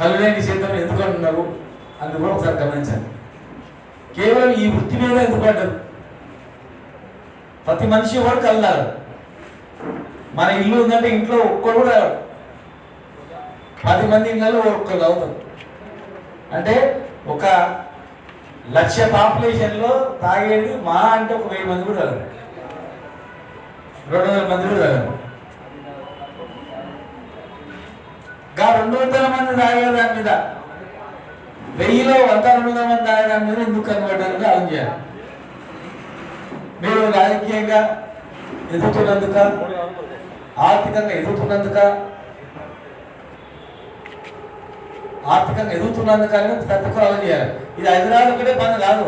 కలునే నిషేధం ఎందుకు అంటున్నారు అది కూడా ఒకసారి గమనించండి. కేవలం ఈ వృత్తి మీద ఎందుకు అంటారు ప్రతి మనిషి కూడా కల్లారు మన ఇల్లు ఉందంటే ఇంట్లో ఒక్కడు కూడా పది మంది ఇళ్ళలో ఒక్కరు అవుతారు అంటే ఒక లక్ష పాపులేషన్లో తాగేది మా అంటే ఒక వెయ్యి మంది కూడా రెండు వందల మంది కూడా రాదు గా రెండు వందల మంది తాగే దాని మీద. వెయ్యిలో వంద రెండు వందల మంది తాగే దాని మీద ఎందుకు కనబడ్డారు ఆలోచన చేయాలి? మీరు రాజకీయంగా ఎదుగుతున్నందుక ఆర్థికంగా ఎదుగుతున్నందుక ఆర్థికంగా ఎదుగుతున్నందుక ప్రతి ఒక్కరు ఆలోచన చేయాలి. ఇది హైదరాబాద్ ఒకటే బంద్ కాదు.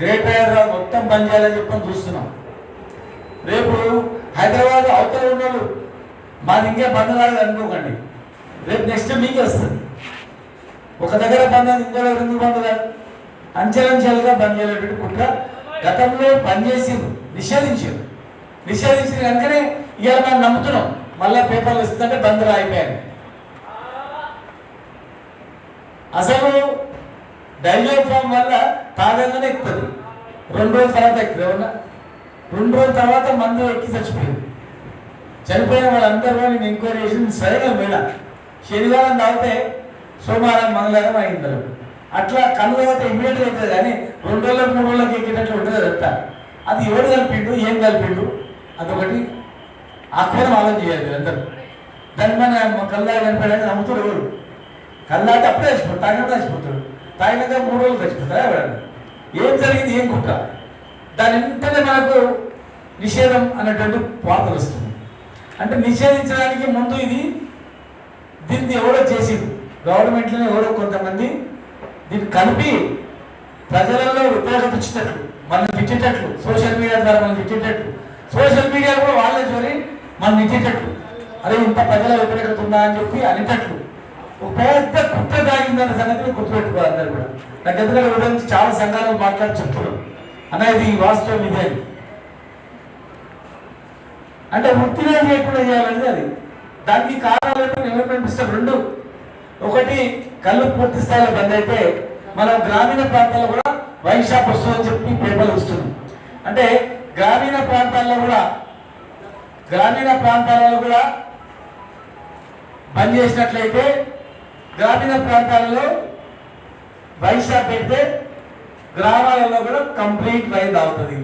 గ్రేటర్ హైదరాబాద్ మొత్తం బంద్ చేయాలని చెప్పని చూస్తున్నాం. రేపు హైదరాబాద్ అవతల ఉన్నోళ్ళు మాది ఇంకే బంద్ కాదు అనుకోకండి. రేపు నెక్స్ట్ మీకే వస్తుంది. ఒక దగ్గర బంద్ ఇంకో దగ్గర ఎందుకు బంద్ కాదు అంచెలంచెలుగా బంద్ చేయాలనేటువంటి కుట్ర గతంలో బంద్ చేసింది నిషేధించారు నిషేధించిన కనుకనే ఇవాళ మనం నమ్ముతున్నాం మళ్ళీ పేపర్లు ఇస్తుందంటే బంద్ అయిపోయాను అసలు డైలీ ఫామ్ వల్ల తాగంగానే ఎక్కుతుంది. రెండు రోజుల తర్వాత ఎక్కుతుంది అవునా రెండు రోజుల తర్వాత మందు ఎక్కి చచ్చిపోయింది. చనిపోయిన వాళ్ళందరూ నేను ఎంక్వైరీ చేసి సరైన మేడ. శనివారం తాగితే సోమవారం మంగళవారం అయింది అట్లా కళ్ళు తాగితే ఇమీడియట్గా అవుతుంది కానీ రెండు రోజులకు మూడు రోజులకు ఎక్కినట్లు ఉంటుంది అదంతా అది ఎవడు కలిపిండు ఏం కలిపిండు అదొకటి. ఆ కోణం ఆలోచన చేయాలి అందరూ దాని మన కల్లా కనిపించడానికి నమ్ముతారు ఎవరు? కల్లాట అప్పుడే చచ్చిపోతాడు తాగినప్పుడు చచ్చిపోతాడు తాగినాక మూడు రోజులు చచ్చిపోతాడు ఎవరన్నా? ఏం జరిగింది ఏం కుక్క? దాని వెంటనే మనకు నిషేధం అనేటువంటి వార్తలు వస్తుంది. అంటే నిషేధించడానికి ముందు ఇది దీన్ని ఎవరో చేసింది గవర్నమెంట్లోనే ఎవరో కొంతమంది దీన్ని కలిపి ప్రజలలో వ్యతిరేకత మనల్ని తిట్టేటట్లు సోషల్ మీడియా ద్వారా మనం తిట్టేటట్లు. సోషల్ మీడియా కూడా వాళ్ళే చూరి మనం తిట్టేటట్లు. అరే ఇంత ప్రజల వ్యతిరేకత ఉందా అని చెప్పి అనేటట్లు. ఒక పెద్ద కుట్ర దాగిందన్న సంగతిని గుర్తుపెట్టుకోవాలి అందరు కూడా. నాకు ఎందుకంటే గురించి చాలా సంఘాలు మాట్లాడి చెప్తున్నాం అనేది వాస్తవం ఇదే. అంటే వృత్తినే చేయకుండా చేయాలనేది అది దానికి కారణాలు ఏంటో ఎవరు కనిపిస్తారు? రెండు. ఒకటి కళ్ళు పూర్తి స్థాయిలో బంద్ అయితే మన గ్రామీణ ప్రాంతాల్లో కూడా వైన్ షాప్ వస్తుందని చెప్పి పేపర్లు వస్తున్నాం అంటే గ్రామీణ ప్రాంతాల్లో కూడా గ్రామీణ ప్రాంతాలలో కూడా బంద్ చేసినట్లయితే గ్రామీణ ప్రాంతాలలో వైన్ షాప్ పెడితే గ్రామాలలో కూడా కంప్లీట్ వైన్ అవుతుంది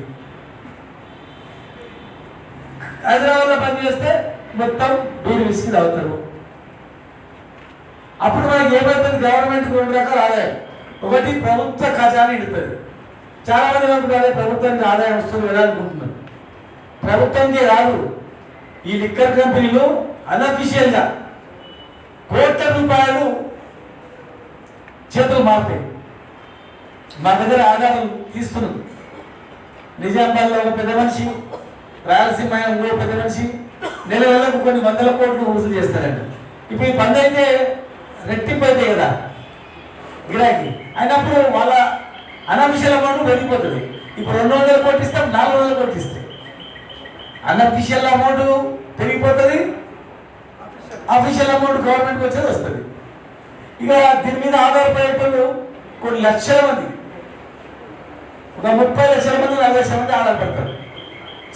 హైదరాబాద్లో పనిచేస్తే మొత్తం బీడి విసికి తాగుతారు. అప్పుడు మనకి ఏమవుతుంది గవర్నమెంట్ రెండు రకాల ఆదాయం. ఒకటి ప్రభుత్వ ఖజానా ఇడుతుంది చాలా మంది అనుకుంటారు ప్రభుత్వానికి ఆదాయం వస్తుంది కదా అనుకుంటున్నారు. ప్రభుత్వానికి రాదు. ఈ లిక్కర్ కంపెనీలు అనఫిషియల్గా కోట్ల రూపాయలు చేతులు మారుతాయి. మా దగ్గర ఆదాయం తీస్తున్నాం నిజామాబాద్లో ఒక పెద్ద మనిషి రాయలసీమ ఇంకో పెద్ద మనిషి నెల నెలకు కొన్ని వందల కోట్లు వసూలు చేస్తారండి. ఇప్పుడు ఈ బంద్ అయితే రెట్టింపు అయితే కదా? గిరాకీ అయినప్పుడు వాళ్ళ అనఫిషియల్ అమౌంట్ పెరిగిపోతుంది ఇప్పుడు రెండు వందల కోట్లు ఇస్తాం నాలుగు వందల కోట్లు ఇస్తాయి అనఫిషియల్ అమౌంట్ పెరిగిపోతుంది అఫీషియల్ అమౌంట్ గవర్నమెంట్కి వచ్చేది వస్తుంది. ఇక దీని మీద ఆధారపడేటోళ్ళు కొన్ని లక్షల మంది ఒక ముప్పై లక్షల మంది నలభై లక్షల మంది ఆధారపడతారు.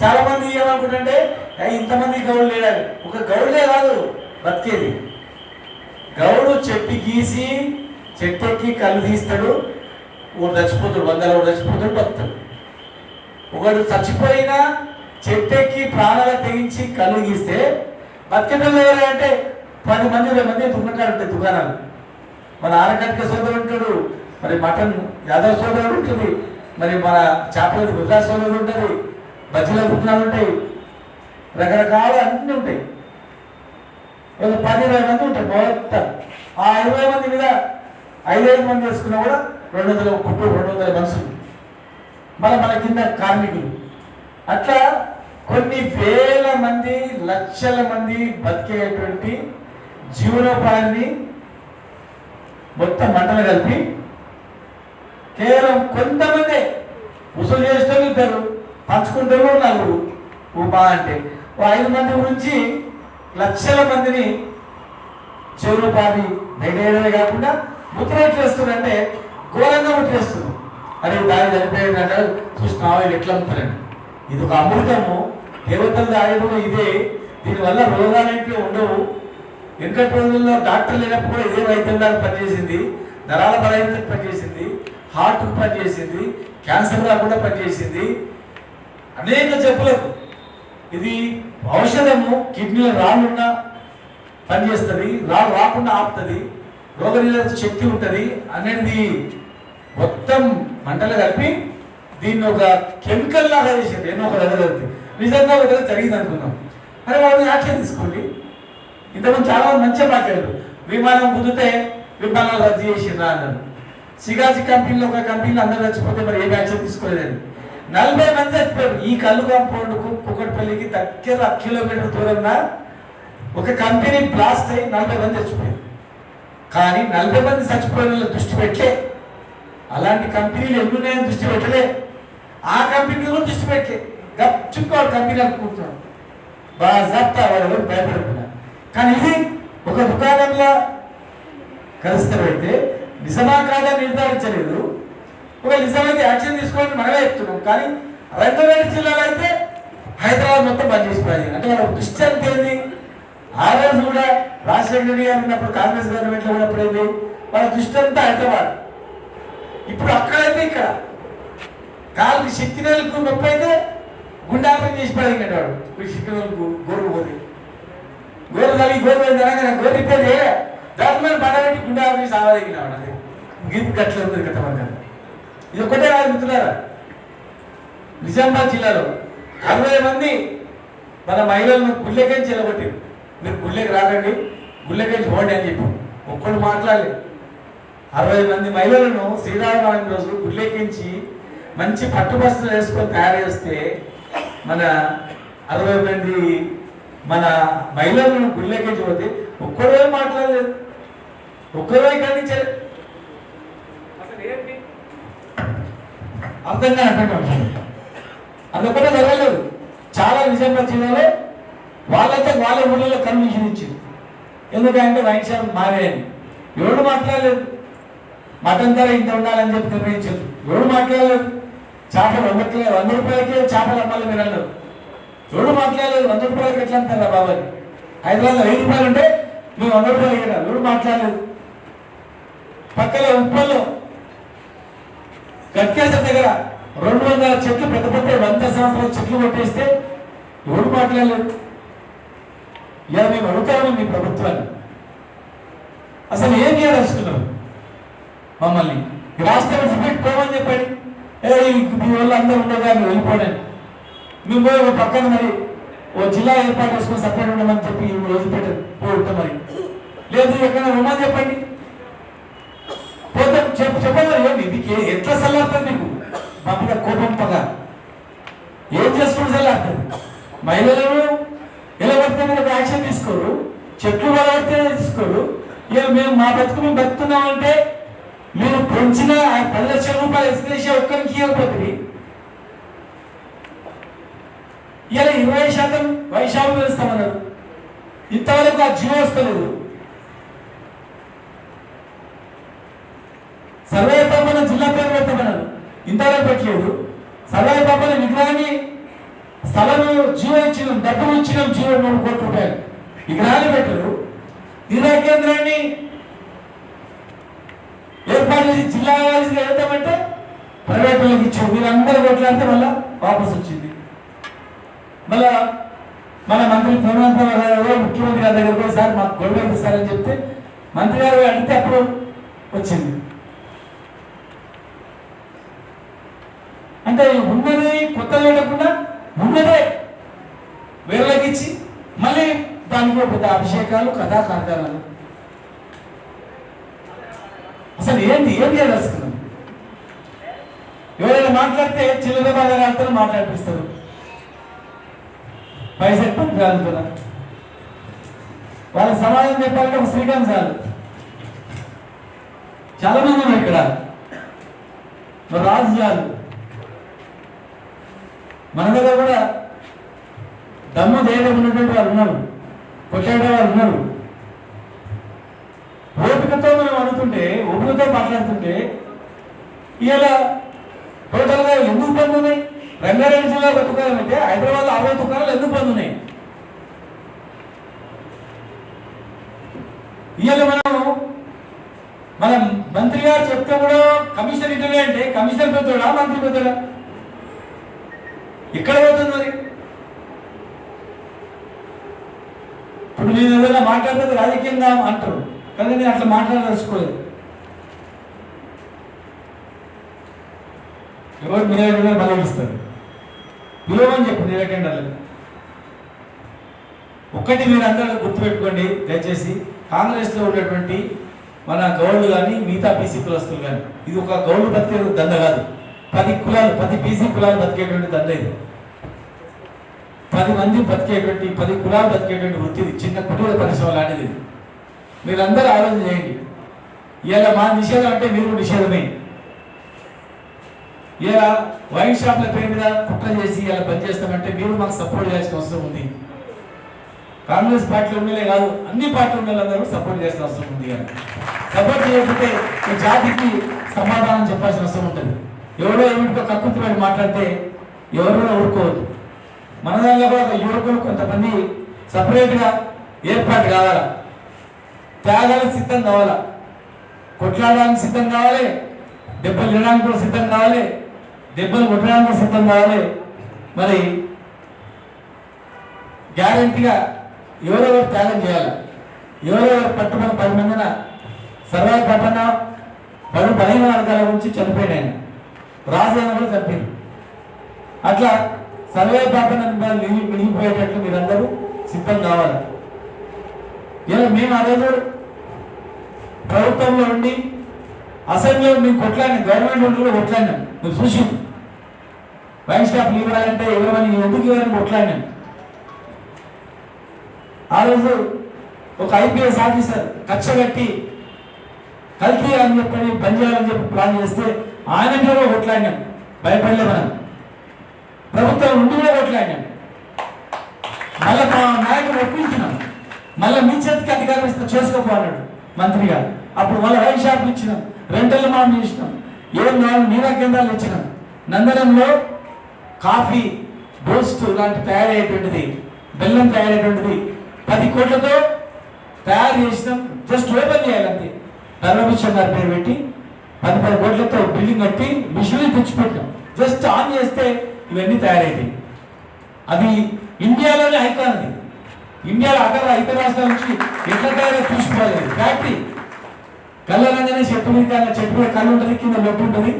చాలా మంది ఏమనుకుంటుంటే ఇంతమంది గౌడు లేడాలి ఒక గౌడే కాదు బతికేది. గౌడు చెట్టు గీసి చెట్టెక్కి కళ్ళు తీస్తాడు ఒకడు చచ్చిపోతాడు వందల ఒకడు చచ్చిపోతాడు బతుకుతాడు. ఒకడు చచ్చిపోయినా చెట్టెక్కి ప్రాణాలు తెగించి కళ్ళు గీస్తే బతికేటోళ్ళు ఎవరు అంటే పది మంది ఇరవై మంది దుకాణాలు దుకాణాలు. మన ఆనకట్క సోదరుడు ఉంటాడు మరి మటన్ యాదవ్ సోదరుడు ఉంటుంది మరి మన చేపల గుజరా సోదరుడు ఉంటుంది బజ్జీల దుకాణాలు ఉంటాయి రకరకాల అన్నీ ఉంటాయి. ఒక పది ఇరవై మంది ఉంటాయి మొత్తం ఆ ఇరవై మంది మీద ఐదైదు మంది వేసుకున్నా కూడా రెండు వందల కుటుంబం రెండు వందల మనుషులు. మళ్ళీ మన కింద కార్మికులు. అట్లా కొన్ని వేల మంది లక్షల మంది బతికేటువంటి జీవనోపాధిని మొత్తం మంటలు కలిపి కేవలం కొంతమంది వసూలు చేస్తూ ఇద్దరు పంచుకుంటారు నలుగురు. ఉపా అంటే ఐదు మంది గురించి లక్షల మందిని చెవులు పాది బయట కాకుండా ముద్రేట్లు వేస్తున్నారంటే ఘోరంగా ముద్రేస్తున్నారు అరే దాని చనిపోయింది అంటారు. ఎట్లా అమ్ముతారండి ఇది ఒక అమృతము. దేవతలు తాగడం ఇదే. దీనివల్ల రోగాలైతే ఉండవు. వెనకటి రోజుల్లో డాక్టర్ లేనప్పుడు కూడా ఇదే వైద్యం పనిచేసింది. నరాల బలహీనతకు పనిచేసింది. హార్ట్కు పనిచేసింది. క్యాన్సర్ రాకుండా పనిచేసింది. అనేక జబ్బులకు. ఇది ఔషధము కిడ్నీలో రాళ్ళున్నా పనిచేస్తుంది రాళ్ళు రాకుండా ఆపుతుంది రోగనిరోధక శక్తి ఉంటుంది అనేది మొత్తం మంటలు కలిపి దీన్ని ఒక కెమికల్ లాగా చేసింది. ఎన్నో ఒక దగ్గర జరిగింది. నిజంగా ఒక దగ్గర జరిగింది అనుకున్నాం అరే వాళ్ళని యాక్షన్ తీసుకోండి. ఇంతకుముందు చాలా మంచి మంచిగా మాట్లాడారు. విమానం కుదిరితే విమానాలు రద్దు చేసిండ్రా అన్నారు. సిగాసి కంపెనీలో ఒక కంపెనీలో అందరూ చచ్చిపోతే మరి ఏం యాక్షన్ తీసుకోలేదని. నలభై మంది చచ్చిపోయారు ఈ కళ్ళు కాంపౌండ్ కుక్కటిపల్లికి దగ్గర కిలోమీటర్ దూరంగా ఒక కంపెనీ బ్లాస్ట్ అయ్యి నలభై మంది చచ్చిపోయారు. కానీ నలభై మంది చచ్చిపోయిన దృష్టి పెట్టలే. అలాంటి కంపెనీలు ఎన్ని ఉన్నాయని దృష్టి పెట్టలే. ఆ కంపెనీలు కూడా దృష్టి పెట్టలే. గప్చుకోవాలి కంపెనీ అనుకుంటున్నాడు బాగా చెప్తా వాడు ఎవరు భయపడకుండా. కానీ ఇది ఒక దుకాణంలో కలుస్తారైతే నిజమా కాదా నిర్ధారించలేదు. ఒక నిజమైతే యాక్షన్ తీసుకోవాలని మనమే చెప్తున్నాం. కానీ రంగారెడ్డి జిల్లాలో అయితే హైదరాబాద్ మొత్తం బంద్ చేసిపోయింది అంటే వాళ్ళ దృష్టి అంత ఏంది? ఆ రోజు కూడా రాజశేఖర రెడ్డి గారు ఉన్నప్పుడు కాంగ్రెస్ గవర్నమెంట్లో ఉన్నప్పుడు ఏంది? వాళ్ళ దృష్టి అంతా హైదరాబాద్. ఇప్పుడు అక్కడైతే ఇక్కడ కాలుకి శక్తి నెలకు నొప్పి అయితే గుండాపం చేసి పడింది ఇప్పుడు శక్తి నెలకు గోరు పోతే. గోరు కలిగి గోరు పోయింది అనగానే గోరు రిపేర్ చేయలే. దాని మీద పడబెట్టి గుండాపం చేసి ఆవదగినాడు అది. గిరి గట్ల ఉంది గత ఇది ఒకటే కాదు మిత్రులారా. నిజామాబాద్ జిల్లాలో అరవై మంది మన మహిళలను గుళ్ళెకెంచి నిలబట్టి మీరు గుళ్ళెకి రాకండి గుళ్ళెకెంచి పోండి అని చెప్పి ఒక్కడు మాట్లాడలే. అరవై మంది మహిళలను శ్రీరామనవమి రోజు గుళ్ళెక్కించి మంచి పట్టు వస్త్రాలు వేసుకొని తయారు చేస్తే మన అరవై మంది మన మహిళలను గుళ్ళెక్కించి పోతే ఒక్కడే మాట్లాడలేదు. ఒక్కడే ఖండించలేదు అసలు ఏంటి? అర్థం కానటువంటి అది ఒక్కటే జరగలేదు చాలా నిజామాబాద్ జిల్లాలో వాళ్ళైతే వాళ్ళ ఊళ్ళలో కన్విషన్ ఇచ్చింది. ఎందుకంటే వైన్ షాప్ మావే ఎవడు మాట్లాడలేదు. మటన్ ధర ఇంత ఉండాలని చెప్పి నిర్ణయించారు. ఎవడు మాట్లాడలేదు. చేపలు వంద వంద రూపాయలకే చేపలు అమ్మాలి మీరు అన్నారు. ఎవడు మాట్లాడలేదు. వంద రూపాయలకి ఎట్లా అంటారా బాబాయ్ హైదరాబాద్లో వెయ్యి రూపాయలు ఉంటే మేము వంద రూపాయలు ఇవ్వరా ఎవడు మాట్లాడలేదు. పక్కలో ఉప్పల్లో గట్కేశ్వర దగ్గర రెండు వందల చెట్లు పెద్ద పెద్ద వంద సంవత్సరాల చెట్లు కొట్టేస్తే ఎవరు మాట్లాడలేదు ఇలా మేము అడుగుతాము మీ ప్రభుత్వాన్ని. అసలు ఏం చేయదలుచుకున్నారు? మమ్మల్ని. రాష్ట్రం విడిచిపెట్టి పోమని చెప్పండి. ఏ మీ వల్ల అందరూ ఉండగా మీరు వెళ్ళిపోండి. మేము పోయి ఒక పక్కన మరి ఓ జిల్లా ఏర్పాటు చేసుకుని సపరేట్ ఉండమని చెప్పి వదిలిపెట్టి పోతాం మరి. లేదు ఎక్కడ ఉండమని చెప్పండి. పోతాం చెప్పు చెప్పండి ఏమి నీకు ఎట్లా సల్లాడుతుంది నీకు? మా మీద కోపం పగ. ఏం చేసుకుని సల్లాడుతుంది మహిళలను ఎలా పడితే మీద యాక్షన్ తీసుకోరు. చెట్లు పడితే తీసుకోరు. ఇక మేము మా బతుకు మేము బతుకుతున్నామంటే మీరు పెంచిన పది లక్షల రూపాయలు ఎస్కరేషన్ ఒక్కరికి ఇవ్వకపోతుంది. ఇలా ఇరవై శాతం వైశాఖం వేస్తామన్నారు ఇంతవరకు ఆ జీవో వస్తలేదు. సర్వే పాపన జిల్లా పేరు పెట్టమన్నారు. ఇంతగా పెట్టలేదు. సర్వే పాపన విగ్రహాన్ని స్థలము జీవో ఇచ్చినాం డబ్బులు ఇచ్చినాం జీవో మూడు కోట్ల రూపాయలు. విగ్రహాన్ని పెట్టరు. జిల్లా కేంద్రాన్ని ఏర్పాటు చేసి జిల్లా వారీగా వెళ్తామంటే ప్రైవేట్ వాళ్ళకి మీరు మీరందరూ కొట్లాడితే మళ్ళా వాపస్ వచ్చింది. మళ్ళా మన మంత్రి పూర్ణాంత గారు ముఖ్యమంత్రి గారి దగ్గర కూడా సార్ మాకు గొడవ సార్ అని చెప్తే మంత్రి గారు అడిగితే అప్పుడు వచ్చింది. అంటే ఉన్నది కొత్తగా లేకుండా ఉన్నదే వేరేకి మళ్ళీ దానికి పెద్ద అభిషేకాలు కథా కార్యక్రమాలు అసలు ఏంటి ఏం చేయదలుచుకున్నాం ఎవరైనా మాట్లాడితే చిల్లర బాగా మాట్లాడిపిస్తారు. పైసలు పని కాలుతున్నా వాళ్ళ సమాధానం చెప్పాలంటే ఒక శ్రీకాంత్ చాలు. చాలా మంది ఇక్కడ. రాజు చాలు. మన దగ్గర కూడా దమ్ము ధైర్యం ఉన్నటువంటి వాళ్ళు ఉన్నారు. కొట్లాడే వాళ్ళు ఉన్నారు. ఓపికతో మనం అడుగుతుంటే ఓపికతో మాట్లాడుతుంటే ఇలా టోటల్గా ఎందుకు పనులు ఉన్నాయి? రంగారెడ్డి జిల్లా ఒక దుకాణం అయితే హైదరాబాద్ అరవై దుకాణాలు ఎందుకు పనులు ఉన్నాయి? ఇవాళ మనం మనం మంత్రి గారు చెప్తే కూడా కమిషనర్ ఇంటర్వ్యూ అంటే కమిషనర్ పెద్దోడా మంత్రి పెద్దోడా ఎక్కడ పోతుంది మరి? ఇప్పుడు నేను ఏదైనా మాట్లాడితే రాజకీయంగా అంటారు కానీ నేను అట్లా మాట్లాడదలుచుకోలేదు. ఎవరు మీరే బలమిస్తారు విలువని చెప్పు నీలకండర్లు ఒక్కటి మీరు అందరూ గుర్తుపెట్టుకోండి దయచేసి. కాంగ్రెస్లో ఉన్నటువంటి మన గౌళ్ళు కానీ మిగతా బీసీ కులస్తులు కానీ ఇది ఒక గౌళ్ళు ప్రత్యేక దంద కాదు. పది కులాలు పది బీసీ కులాలు బతికేటువంటి దంద ఇది. పది మంది బతికేటువంటి పది కులాలు బతికేటువంటి వృత్తిది చిన్న కుటీర పరిశ్రమ లాంటిది మీరందరూ ఆలోచన చేయండి. ఇలా మా నిషేధం అంటే మీరు నిషేధమే. ఇలా వైన్ షాప్ల పేరు మీద కుట్ర చేసి ఇలా బంద్ చేస్తామంటే మీరు మాకు సపోర్ట్ చేయాల్సిన అవసరం ఉంది. కాంగ్రెస్ పార్టీలో ఉండలే కాదు అన్ని పార్టీలు ఉన్న సపోర్ట్ చేసిన అవసరం ఉంది కానీ సపోర్ట్ చేయకపోతే ఈ జాతికి సమాధానం చెప్పాల్సిన అవసరం ఉంటుంది. ఎవరో ఏమిటికో కక్కుతున్నాడు మాట్లాడితే ఎవరు కూడా ఊరుకోవద్దు. మన దానిలో కూడా యువకులు కొంతమంది సపరేట్గా ఏర్పాటు కావాలా? త్యాగాలకు సిద్ధం కావాలా? కొట్లాడడానికి సిద్ధం కావాలి? దెబ్బలు తినడానికి కూడా సిద్ధం కావాలి? దెబ్బలు కొట్టడానికి కూడా సిద్ధం కావాలి? మరి గ్యారంటీగా ఎవరెవరు త్యాగం చేయాలి? ఎవరెవరు పట్టుబడి పది మందిన సర్వాయి పట్టణ పలు బలహీన వర్గాల గురించి చనిపోయాడు ఆయన. రాజు ఆయన కూడా చనిపోయింది అట్లా సర్వే పట్టణ మిగిలిపోయేటట్లు మీరందరూ సిద్ధం కావాలి. ఇలా మేము ఆ రోజు ప్రభుత్వంలో ఉండి అసెంబ్లీలో మేము కొట్లాడినాం గవర్నమెంట్ ఉండి కూడా కొట్లాడినాం. మీరు చూసి వైన్ స్టాఫ్ ఇవ్వాలంటే ఇవ్వమని ఎందుకు ఇవ్వాలని కొట్లాడినాం? ఆ రోజు ఒక ఐపీఎస్ ఆఫీసర్ కచ్చ కట్టి కల్తీ అని చెప్పని పని చేయాలని చెప్పి ప్లాన్ చేస్తే ఆయన కూడా కొట్లాడినాం భయపడలే మనం. ప్రభుత్వం ఉండి కూడా కొట్లాడినాం మళ్ళీ మా నాయకుడు ఒప్పించినాం. మళ్ళీ మీ చేతికి అధికారం ఇస్తే చేసుకోపోన్నాడు మంత్రిగా అప్పుడు మళ్ళీ వైన్ షాప్ ఇచ్చినాం. రెంటల్ మాం చేసినాం. ఏం నాలుగు నీరా కేంద్రాలు ఇచ్చినాం నందనంలో కాఫీ బూస్ట్ లాంటి తయారయ్యేటువంటిది బెల్లం తయారయ్యేటువంటిది పది కోట్లతో తయారు చేసినాం. Just open చేయాలంతే. ధర్మభూషణ్ గారి పేరు పెట్టి పది పది కోట్లతో బిల్డింగ్ కట్టి మిషనరీ తెచ్చిపెట్టాం జస్ట్ ఆన్ చేస్తే ఇవన్నీ తయారైతాయి. అది ఇండియాలోనే ఐకాన్ అది. ఇండియాలో అక్కడ ఇతర రాష్ట్రాల నుంచి ఎట్లా తయారో చూసుకోవాలి. ఫ్యాక్టరీ కళ్ళనగానే చెట్టు మీద చెట్టు మీద కళ్ళు ఉంటుంది కింద నొప్పి ఉంటుంది.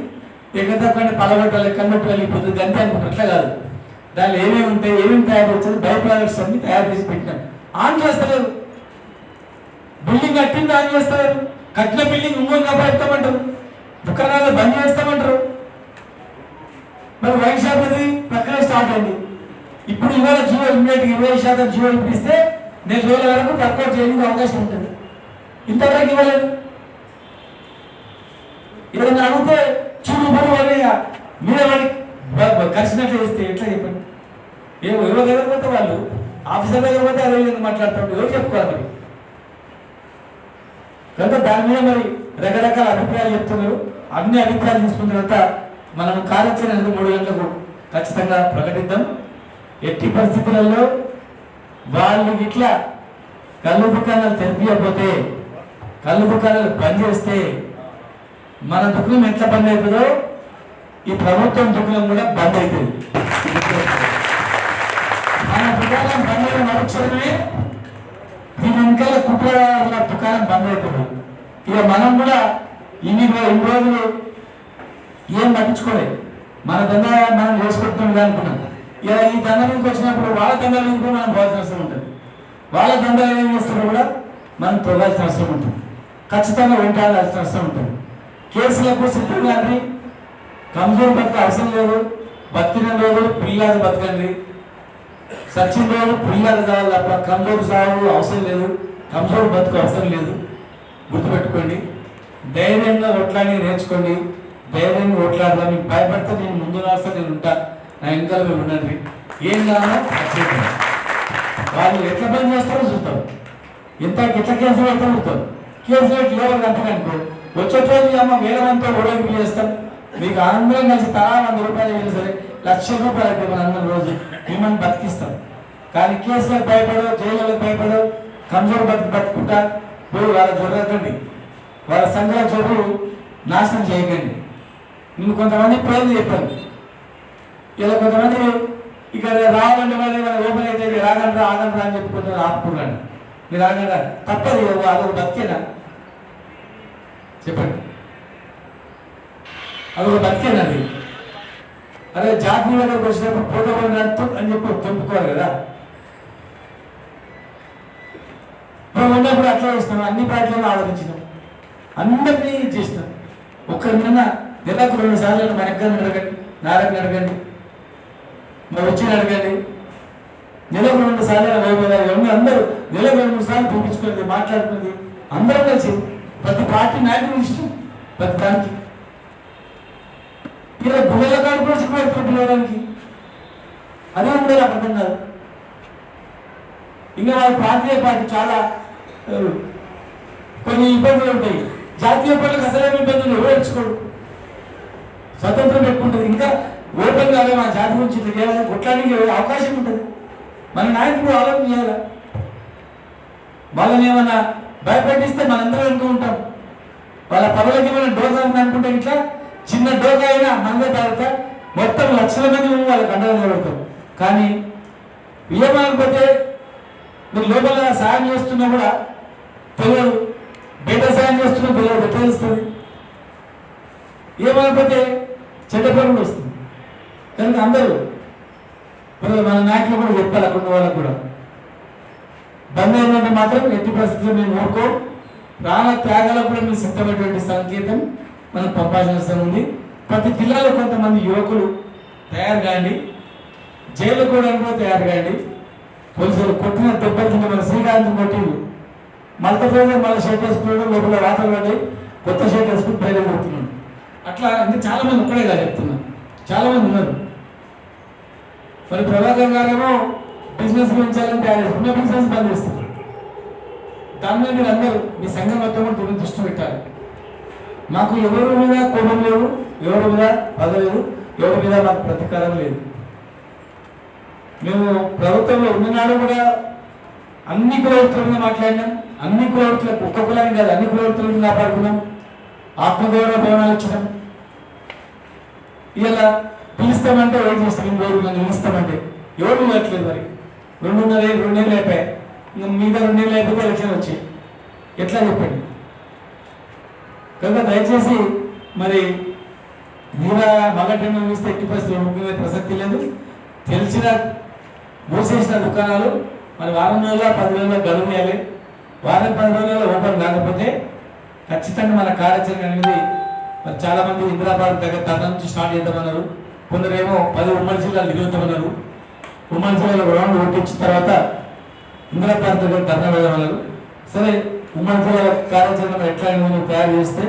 ఎక్కడక్కడ పలగొట్టాలి కళ్ళొట్టు వెళ్ళిపోతుంది అంతే అనుకుంటారు. అట్లా కాదు. దానిలో ఏమేమి ఉంటాయి ఏమేమి తయారు వచ్చేది బై ప్రోడక్ట్స్ అన్ని తయారు చేసి పెట్టినాం. ఆన్ చేస్తలేరు. బిల్డింగ్ కట్టింది ఆన్ చేస్తలేరు. కట్టిన బిల్డింగ్ ఇంకొక పెడతామంటారు దుకాణాలు బంద్ చేస్తామంటారు. మరి వైన్ షాప్ అది పక్కనే స్టార్ట్ అయింది. ఇప్పుడు ఇవాళ జియో ఇమ్మీడియట్ ఇరవై శాతం జియో ఇప్పిస్తే నెల రోజుల వరకు తక్కువ చేయడానికి అవకాశం ఉంటుంది. ఇంతవరకు ఇవ్వలేదు. ఏదైనా అడిగితే చూడు పని వాళ్ళు మీద పడి కలిసినట్లు చేస్తే ఎట్లా చెప్పండి? ఏమో ఎవరి దగ్గర పోతే వాళ్ళు? ఆఫీసర్ దగ్గర పోతే అదే విధంగా మాట్లాడతాడు ఎవరు చెప్పుకోవాలి మరి? కనుక దాని మీద మరి రకరకాల అభిప్రాయాలు చెప్తున్నారు. అన్ని అభిప్రాయాలు తీసుకున్న తర్వాత మనం కార్యాచరణ మూడు గంటలకు ఖచ్చితంగా ప్రకటిద్దాం. ఎట్టి పరిస్థితులలో వాళ్ళు ఇట్లా కళ్ళు దుకాణాలు తెరిపియకపోతే కళ్ళు దుకాణాలు బంద్ చేస్తే మన దుఃఖం ఎట్లా బంద్ అవుతుందో ఈ ప్రభుత్వం దుఃఖం కూడా బంద్ అవుతుంది. మన దుకాణం బంద్ అయిన మరుక్షణమే దీని వెనకాల కుట్రల దుకాణం బంద్ అవుతుంది. ఇక మనం కూడా ఇన్ని ఇన్ని రోజులు ఏం పట్టించుకోలేదు. మన దంద మనం చేసుకుంటున్నాం అనుకున్నాం. ఇక ఈ దంద నుంచి వచ్చినప్పుడు వాళ్ళ దందాల నుంచి కూడా మనం పోవాల్సిన అవసరం ఉంటుంది. వాళ్ళ దందాలు ఏం చేస్తున్నా కూడా మనం తొలగాల్సిన అవసరం ఉంటుంది. ఖచ్చితంగా వెంటాడాల్సిన అవసరం ఉంటుంది. కేసులకు సిద్ధంగా అండి కమ్జోర్ బతిక అవసరం లేదు. బతికిన రోజు పిల్లలు బతకండి. సచిన్ రోజు పిల్లలు కావాలి తప్ప కమ్జోర్ సాగు అవసరం లేదు. కమ్జోర్ బతుకు అవసరం లేదు. గుర్తుపెట్టుకోండి. ధైర్యంగా ఓట్లాడి నేర్చుకోండి. ధైర్యంగా ఓట్లాడదాం. మీకు భయపడితే నేను ముందు రాస్తా నేను ఉంటా. నా ఇంకా మేము ఉండండి. ఏం కావాలో వాళ్ళు ఎట్లా పని చేస్తారో చూస్తాం ఎంత ఎట్లా కేసు పెడతారో చూస్తాం కేసులో లోపల కట్టకనుకో వచ్చే రోజు అమ్మ వేల మందితో చేస్తాం? మీకు అందరం కలిసి తలా వంద రూపాయలు అయినా సరే లక్ష రూపాయలు అయితే మన అందరం రోజు మిమ్మల్ని బతికిస్తాం. కానీ కేసులకు భయపడవు జైలులకు భయపడవు. కమ్జోర్ బతికి బతుకుంటా. పోయి వాళ్ళ జొరకండి వాళ్ళ సంఘాల చోటు నాశనం చేయకండి. నేను కొంతమంది ప్రజలు చెప్పాను ఇలా కొంతమంది ఇక్కడ రావాలంటే వాళ్ళు మన ఓపెన్ అయితే రాగండి ఆగండి అని చెప్పి కొంచెం ఆపుకున్నాను మీరు ఆగండి తప్పదు అదొక బతికేనా? చెప్పండి. అదొక బతికేనా అది? అదే జాతీయ దగ్గరకు వచ్చినప్పుడు పోటీ పడినట్టు అని చెప్పి తెంపుకోవాలి కదా. మేము ఉన్నప్పుడు అట్లా వస్తున్నాం అన్ని పార్టీలను ఆలోచించినాం. అందరినీ చేస్తాం. ఒకరినన్నా నెలకు రెండు సార్లు మన ఎక్కడిని అడగండి నారాయణ అడగండి మరి వచ్చి అడగండి నెలకు రెండు సార్లు వైభవాలు ఇవన్నీ అందరూ నెలకు రెండు మూడు సార్లు పంపించుకునేది మాట్లాడుకునేది అందరం కలిసి ప్రతి పార్టీ నాయకుడు ఇష్టం ప్రతి దానికి. ఇలా గుళ్ళ కాడు కూడా చిక్కుపెడుతున్నారు పిలవడానికి అదే కూడా నాకు అర్థం కాదు ఇంకా వాళ్ళ ప్రాంతీయ పార్టీ చాలా కొన్ని ఇబ్బందులు ఉంటాయి. జాతీయ పనులకు అసలేమి ఇబ్బందులు వివరించుకోడు స్వతంత్రం పెట్టుకుంటుంది ఇంకా ఓపెన్ కాదు మా జాతి గురించి తెలియాలని కొట్లానికి అవకాశం ఉంటుంది? మన నాయకుడు ఆలోచన చేయాలి? వాళ్ళని ఏమన్నా భయపెట్టిస్తే మనందరం వెనుక ఉంటాం. వాళ్ళ పనులకి ఏమైనా డోకా ఉంది అనుకుంటే ఇట్లా చిన్న డోకా అయినా మనదే బాధ మొత్తం లక్షల మంది మేము వాళ్ళకి అండగా నిలబడతాం కానీ ఏమనకపోతే మీరు లోపల సాయం చేస్తున్నా కూడా తెలియదు. డేటా సాయం చేస్తున్న తెలియదు ఎట్లా తెలుస్తుంది? ఏమనకపోతే చెడ్డ పనులు వస్తుంది. కనుక అందరూ మరి మన నాయకులు కూడా చెప్పాలి అక్కడ వాళ్ళకు కూడా. బంద్ అయిందంటే మాత్రం ఎట్టి పరిస్థితుల్లో మేము ఊరుకో. ప్రాణ త్యాగాలకు కూడా మేము సిద్ధమైనటువంటి సంకేతం మనం పంపాల్సిన అవసరం ఉంది. ప్రతి జిల్లాలో కొంతమంది యువకులు తయారు కాండి. జైలు కూడా తయారు కాండి. పోలీసులు కొట్టిన దెబ్బతిన్న మన శ్రీకాంత్ కొట్టిండు మల్తపేద మళ్ళీ షర్ట్ వేసుకున్నాడు లోపల వాటర్ పడి కొత్త షర్ట్ వేసుకుని బయట కొడుతున్నాడు అట్లా అంటే చాలామంది ఒక్కడే ఇలా చెప్తున్నాను చాలామంది ఉన్నారు. మరి ప్రభాకర్ గారేమో బిజినెస్ పెంచాలంటే ఆయన చేస్తారు. ఉన్న బిజినెస్ బంద్ చేస్తున్నారు దాని మీద మీరు అందరూ మీ సంఘం మొత్తం కూడా దీన్ని దృష్టి పెట్టాలి. మాకు ఎవరి మీద కోపం లేదు ఎవరి మీద పద లేదు ఎవరి మీద మాకు ప్రతీకారం లేదు. మేము ప్రభుత్వంలో ఉన్ననాడు కూడా అన్ని ప్రభుత్వం మీద మాట్లాడినాం. అన్ని కులవృత్తులకు ఒక్క కులాన్ని కాదు అన్ని కులవృత్తులను కాపాడుకున్నాం. ఆత్మగౌరవ భవనాలు ఇచ్చడం ఇలా పిలుస్తామంటే ఏం చేస్తాం ఇంకో రోజు నన్ను పిలుస్తామంటే ఎవరు పిలవట్లేదు మరి? రెండున్నర రెండు రెండేళ్ళు అయిపోయాయి. మీద రెండు రెండేళ్ళు అయిపోతే ఎలక్షన్ వచ్చాయి. ఎట్లా చెప్పండి? కనుక దయచేసి మరి మీద మగటెన్ను చూస్తే ఎట్టి పరిస్థితులు ముఖ్యమైన ప్రసక్తి లేదు. తెలిసిన మూసేసిన దుకాణాలు మరి వారం రోజుల పది రోజుల గడువు వేయాలి వారం పది రోజుల్లో ఓపెన్ కాకపోతే ఖచ్చితంగా మన కార్యాచరణ అనేది మరి చాలా మంది ఇందిరాబాద్ దగ్గర తన నుంచి స్టార్ట్ చేద్దామన్నారు. కొందరేమో పది ఉమ్మడి జిల్లాలు తిరుగుతామన్నారు. ఉమ్మడి జిల్లాలో గ్రౌండ్ కొట్టించిన తర్వాత ఇందిరాబాద్ దగ్గర ధర్నా వేయమన్నారు సరే ఉమ్మడి జిల్లాల కార్యాచరణ ఎట్లా అయినా మనం తయారు చేస్తే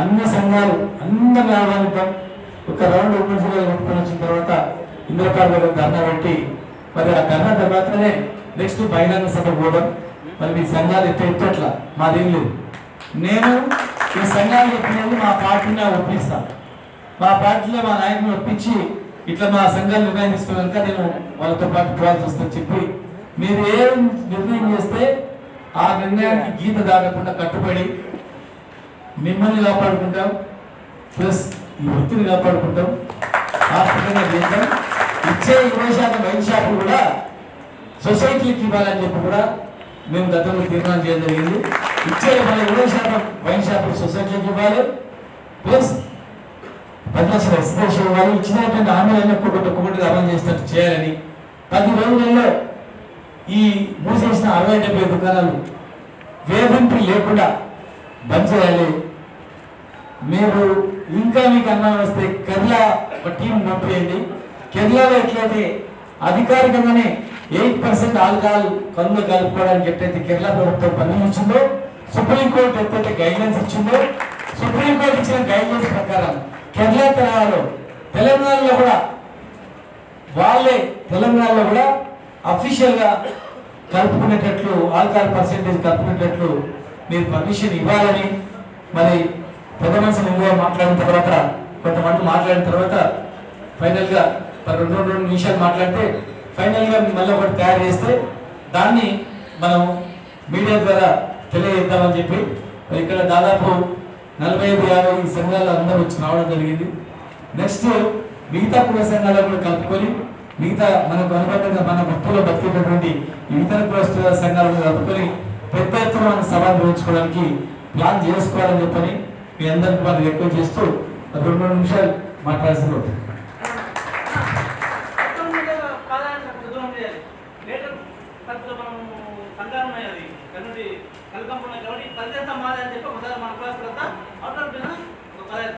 అన్ని సంఘాలు అందరిని ఆహ్వానిద్దాం. ఒక రౌండ్ ఉమ్మడి జిల్లాలు కొట్టుకొని వచ్చిన తర్వాత ఇందిరాబాద్ దగ్గర ధర్నా పెట్టి మరి ఆ ధర్నా తర్వాతనే నెక్స్ట్ బహిరంగ సభ పోవడం మరి మీ సంఘాలు ఎట్ట మాదేం లేదు. నేను ఈ సంఘాలు చెప్పినప్పుడు మా పార్టీని ఒప్పిస్తాను మా పార్టీలో మా నాయకుని ఒప్పించి ఇట్లా మా సంఘాలు నిర్ణయం తీసుకున్నాక నేను వాళ్ళతో పాటు పోవాల్సి వస్తుందని చెప్పి మీరు ఏం నిర్ణయం చేస్తే ఆ నిర్ణయానికి గీత దాగకుండా కట్టుబడి మిమ్మల్ని కాపాడుకుంటాం ప్లస్ ఈ వృత్తిని కాపాడుకుంటాం హాస్పిటల్గా చేద్దాం ఇచ్చే ఇరవై శాతం వైద్య కూడా సొసైటీకి ఇవ్వాలని చెప్పి కూడా మేము గతంలో తీర్మానం చేయడం జరిగింది. ఇచ్చే మన ఇరవై శాతం వైన్ షాపులు సొసైటీకి ఇవ్వాలి. ప్లస్ పది లక్షల ఎక్స్ప్రెషన్ ఇవ్వాలి. ఇచ్చినటువంటి హామీలన్నీ ఒక్కొక్కటి ఒక్కొక్కటి అమలు చేసినట్టు చేయాలని పది రోజులలో ఈ మూసేసిన అరవై డెబ్బై దుకాణాలు వేధింపు లేకుండా బంద్ చేయాలి. మీరు ఇంకా మీకు అన్నం వస్తే కేరళ ఒక టీం పంపేయండి. కేరళలో ఎట్లయితే అధికారికంగానే ఎయిట్ పర్సెంట్ ఆల్కహాల్ కన్ను కలుపుకోవడానికి ఎట్టయితే కేరళ ప్రభుత్వం పనులు ఇచ్చిందో సుప్రీంకోర్టు ఎప్పుడైతే గైడ్లైన్స్ ఇచ్చిందో సుప్రీంకోర్టు ఇచ్చిన గైడ్లైన్స్ ప్రకారం కేరళ తెలంగాణలో తెలంగాణలో కూడా వాళ్ళే తెలంగాణలో కూడా అఫీషియల్గా కలుపుకునేటట్లు ఆల్కహాల్ పర్సెంటేజ్ కలుపుకునేటట్లు మీరు పర్మిషన్ ఇవ్వాలని మరి పెద్ద మనిషి ముందుగా మాట్లాడిన తర్వాత కొంతమంది మాట్లాడిన తర్వాత ఫైనల్గా మరి రెండు రెండు నిమిషాలు మాట్లాడితే ఫైనల్గా మళ్ళీ ఒకటి తయారు చేస్తే దాన్ని మనం మీడియా ద్వారా తెలియజేద్దామని చెప్పి ఇక్కడ దాదాపు నలభై ఐదు యాభై సంఘాలు అందరూ వచ్చి రావడం జరిగింది. నెక్స్ట్ మిగతా కుల సంఘాలు కూడా కలుపుకొని మిగతా మనకు అనుబంధంగా మన మొత్తంలో బతికేటటువంటి ఇతర కులస్తుల సంఘాలను కలుపుకొని పెద్ద ఎత్తున మన సభ నిర్వహించుకోవడానికి ప్లాన్ చేసుకోవాలని చెప్పని మీ అందరికి మనం ఎక్కువ చేస్తూ రెండు నిమిషాలు మాట్లాడాల్సిన